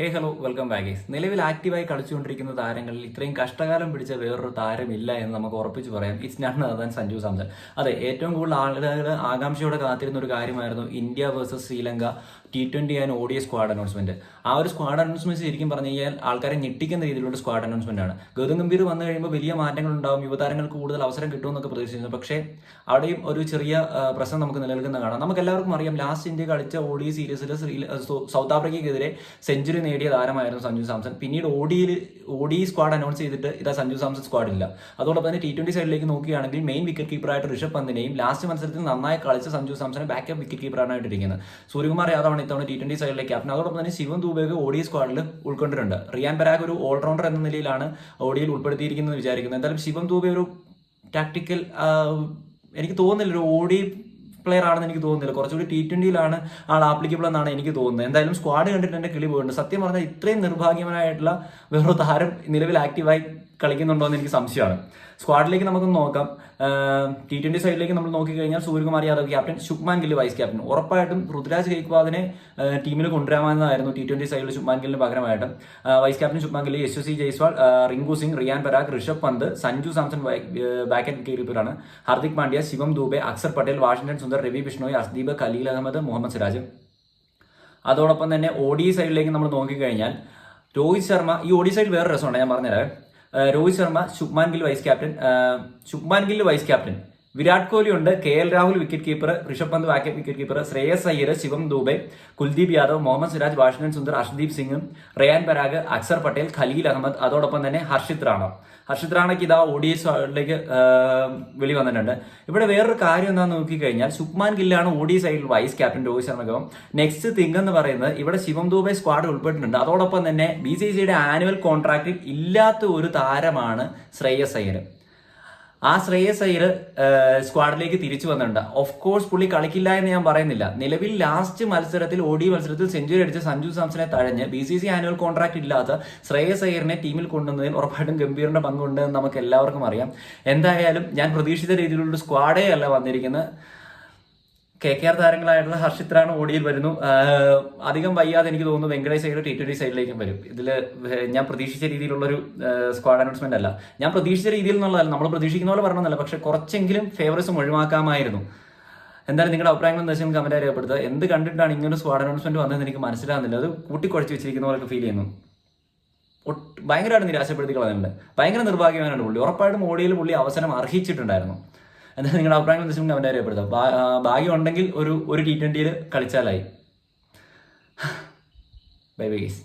ഹേ hello welcome ബാഗേസ് നിലവിൽ ആക്റ്റീവായി കളിച്ചുകൊണ്ടിരിക്കുന്ന താരങ്ങളിൽ ഇത്രയും കഷ്ടകാലം പിടിച്ച വേറൊരു താരമില്ല എന്ന് നമുക്ക് ഉറപ്പിച്ച് പറയാം. It's none other than Sanju Samson അതെ ഏറ്റവും കൂടുതൽ ആളുകൾ ആകാംക്ഷയോടെ കാത്തിരുന്ന ഒരു കാര്യമായിരുന്നു India versus Sri Lanka T twenty and O D squad announcement ആ ഒരു സ്ക്വാഡ് അനൗൺസ്മെന്റ് ശരിക്കും പറഞ്ഞു കഴിഞ്ഞാൽ ആൾക്കാരെ ഞെട്ടിക്കുന്ന രീതിയിലുള്ള സ്ക്വാഡ് അനൗൺസ്മെന്റ് ആണ്. ഗൗതം ഗംഭീർ വന്നു കഴിയുമ്പോൾ വലിയ മാറ്റങ്ങൾ ഉണ്ടാവും യുവതാരങ്ങൾക്ക് കൂടുതൽ അവസരം കിട്ടുമെന്നൊക്കെ പ്രതീക്ഷിച്ചിരുന്നു പക്ഷേ അവിടെയും ഒരു ചെറിയ പ്രശ്നം നമുക്ക് നിലനിൽക്കുന്ന കാണാം. നമുക്ക് എല്ലാവർക്കും അറിയാം ലാസ്റ്റ് ഇന്ത്യ കളിച്ച ഓ ഡി സീരീസിൽ സൗത്ത് ആഫ്രിക്കയ്ക്കെതിരെ സെഞ്ചുറി നേടിയ താരമായിരുന്നു സഞ്ജു സാംസൺ. പിന്നീട് ഓഡിയിൽ ഓഡി സ്ക്വാഡ് അനൗൺസ് ചെയ്തിട്ട് ഇതാ സഞ്ജു സാംസൺ സ്ക്വാഡ് ഇല്ല. അതോടൊപ്പം തന്നെ ടി ട്വന്റി സൈഡിലേക്ക് നോക്കുകയാണെങ്കിൽ മെയിൻ വിക്കറ്റ് കീപ്പറായിട്ട് ഋഷഭ് പന്തിനെയും ലാസ്റ്റ് മത്സരത്തിൽ നന്നായി കളിച്ച സഞ്ജു സാംസനെ ബാക്കപ്പ് വിക്കറ്റ് കീപ്പറാണ് ഇട്ടിരിക്കുന്നത് സൂര്യകുമാർ യാദവാണ് ഇത്തവണ ടി ട്വന്റി സൈഡിലേക്ക് ക്യാപ്റ്റൻ അതോടൊപ്പം തന്നെ ശിവൻ ദൂബേക്ക് ഓഡി സ്ക്വാഡിൽ ഉൾക്കൊണ്ടിട്ടുണ്ട്. റിയാൻ പരാഗ് ഒരു ഓൾറൗണ്ടർ എന്ന നിലയിലാണ് ഓഡിയിൽ ഉൾപ്പെടുത്തിയിരിക്കുന്നത് വിചാരിക്കുന്നത് എന്തായാലും ശിവം ദൂബേ ഒരു ടാക്ടിക്കൽ എനിക്ക് തോന്നുന്നില്ല ഒരു ഓഡി പ്ലെയർ ആണെന്ന് എനിക്ക് തോന്നുന്നില്ല. കുറച്ചുകൂടി ടി ട്വന്റിയിലാണ് ആൾ ആപ്ലിക്കബിൾ എന്നാണ് എനിക്ക് തോന്നുന്നത്. എന്തായാലും സ്ക്വാഡ് കണ്ടിട്ട് എന്റെ കിളി പോയിട്ടുണ്ട്. സത്യം പറഞ്ഞാൽ ഇത്രയും നിർഭാഗ്യമായിട്ടുള്ള വേറൊരു താരം നിലവിൽ ആക്റ്റീവായി കളിക്കുന്നുണ്ടോ എന്ന് എനിക്ക് സംശയമാണ്. സ്ക്വാഡിലേക്ക് നമുക്ക് നോക്കാം. ടി ട്വന്റി സൈഡിലേക്ക് നമ്മൾ നോക്കിക്കഴിഞ്ഞാൽ Suryakumar Yadav captain Shubman Gill vice captain ഉറപ്പായിട്ടും ഋതുരാജ് ഗെയ്ക്വാദിനെ ടീമിൽ കൊണ്ടുവരാമെന്നായിരുന്നു ടി ട്വന്റി സൈഡിൽ ശുഭ്മാൻ ഗില്ലിന് പകരമായിട്ട്. Vice captain Shubman Gill Yashasvi Jaiswal Rinku Singh Riyan Parag Rishabh Pant Sanju Samson wicket കീപ്പറാണ് Hardik Pandya Shivam Dube Axar Patel Washington Sundar Ravi Bishnoi Arshdeep Khaleel Ahmed Mohammed Siraj അതോടൊപ്പം തന്നെ ഓഡി സൈഡിലേക്ക് നമ്മൾ നോക്കിക്കഴിഞ്ഞാൽ രോഹിത് ശർമ്മ ഈ ഓഡി സൈഡിൽ വേറെ രസമുണ്ട് ഞാൻ പറഞ്ഞുതരാം. Rohit Sharma Shubman Gill vice captain Shubman Gill vice captain. Virat Kohli ഉണ്ട്. K L Rahul wicket keeper Rishabh Pant wicket wicket keeper Shreyas Iyer Shivam Dube Kuldeep Yadav Mohammed Siraj Washington Sundar Arshdeep Singh Riyan Parag Axar Patel Khaleel Ahmed അതോടൊപ്പം തന്നെ ഹർഷിത് റാണ. ഹർഷിത് റാണയ്ക്ക് ഇതാ odious സൈഡിലേക്ക് വിളി വന്നിട്ടുണ്ട്. ഇവിടെ വേറൊരു കാര്യം എന്താണെന്ന് നോക്കിക്കഴിഞ്ഞാൽ സുഖ്മാൻ ഗില്ലാണ് ഓഡി സൈഡിൽ വൈസ് ക്യാപ്റ്റൻ രോഹിത് ശർമ്മയ്ക്കൊപ്പം നെക്സ്റ്റ് തിങ് എന്ന് പറയുന്നത് ഇവിടെ ശിവം ദൂബെ സ്ക്വാഡ് ഉൾപ്പെട്ടിട്ടുണ്ട്. അതോടൊപ്പം തന്നെ ബി സി സിയുടെ ആനുവൽ കോൺട്രാക്റ്റിൽ ഇല്ലാത്ത ഒരു താരമാണ് ശ്രേയസ് അയ്യർ ആ ശ്രേയസ് അയ്യർ സ്ക്വാഡിലേക്ക് തിരിച്ചു വന്നിട്ടുണ്ട്. ഓഫ് കോഴ്സ് പുള്ളി കളിക്കില്ല എന്ന് ഞാൻ പറയുന്നില്ല. നിലവിൽ ലാസ്റ്റ് മത്സരത്തിൽ ഓടി മത്സരത്തിൽ സെഞ്ചുറി അടിച്ച സഞ്ജു സാംസനെ തഴഞ്ഞ് B C C annual contract ഇല്ലാത്ത ശ്രേയസ് അയ്യറിനെ ടീമിൽ കൊണ്ടുവന്നതിൽ ഉറപ്പായിട്ടും ഗംഭീറിന്റെ പങ്കുണ്ട് എന്ന് നമുക്ക് എല്ലാവർക്കും അറിയാം. എന്തായാലും ഞാൻ പ്രതീക്ഷിച്ച രീതിയിലുള്ള സ്ക്വാഡേ അല്ല വന്നിരിക്കുന്നത്. കെ കെ ആർ താരങ്ങളായിട്ടുള്ള ഹർഷിത്രാണ് ഓടിയിൽ വരുന്നു. അധികം വയ്യാതെ എനിക്ക് തോന്നുന്നു വെങ്കടേഷ് സൈഡ് ടി ട്വന്റി സൈഡിലേക്കും വരും. ഇതിൽ ഞാൻ പ്രതീക്ഷിച്ച രീതിയിലുള്ളൊരു സ്ക്വാഡ് അനൗൺസ്മെന്റ് അല്ല. ഞാൻ പ്രതീക്ഷിച്ച രീതിയിൽ എന്നുള്ളതല്ല. നമ്മൾ പ്രതീക്ഷിക്കുന്ന പോലെ പറഞ്ഞതല്ല പക്ഷെ കുറച്ചെങ്കിലും ഫേവറേഴ്സും ഒഴിവാക്കാമായിരുന്നു. എന്തായാലും നിങ്ങളുടെ അഭിപ്രായങ്ങൾ എന്താ വെച്ചാൽ കമന്റ് അറിയപ്പെടുത്തുക എന്ത് കണ്ടിട്ടാണ് ഇങ്ങനെ സ്ക്വാഡ് അനൗൺസ്മെന്റ് വന്നതെന്ന് എനിക്ക് മനസ്സിലാകുന്നില്ല. അത് കൂട്ടിക്കുഴച്ച് വെച്ചിരിക്കുന്ന പോലൊക്കെ ഫീൽ ചെയ്യുന്നു. ഭയങ്കരമായിട്ട് നിരാശപ്പെടുത്തി കളഞ്ഞിട്ടുണ്ട്. ഭയങ്കര നിർഭാഗ്യവാനാണ് പുള്ളി. ഉറപ്പായിട്ടും ഓടിയിൽ പുള്ളി അവസരം അർഹിച്ചിട്ടുണ്ടായിരുന്നു. എന്തായാലും നിങ്ങളുടെ അഭിപ്രായങ്ങൾ എന്താ അറിയപ്പെടുത്തുക അറിയപ്പെടുത്താം ഭാഗ്യം ഉണ്ടെങ്കിൽ ഒരു ഒരു ടി ട്വന്റിയിൽ കളിച്ചാലായി. Bye bye guys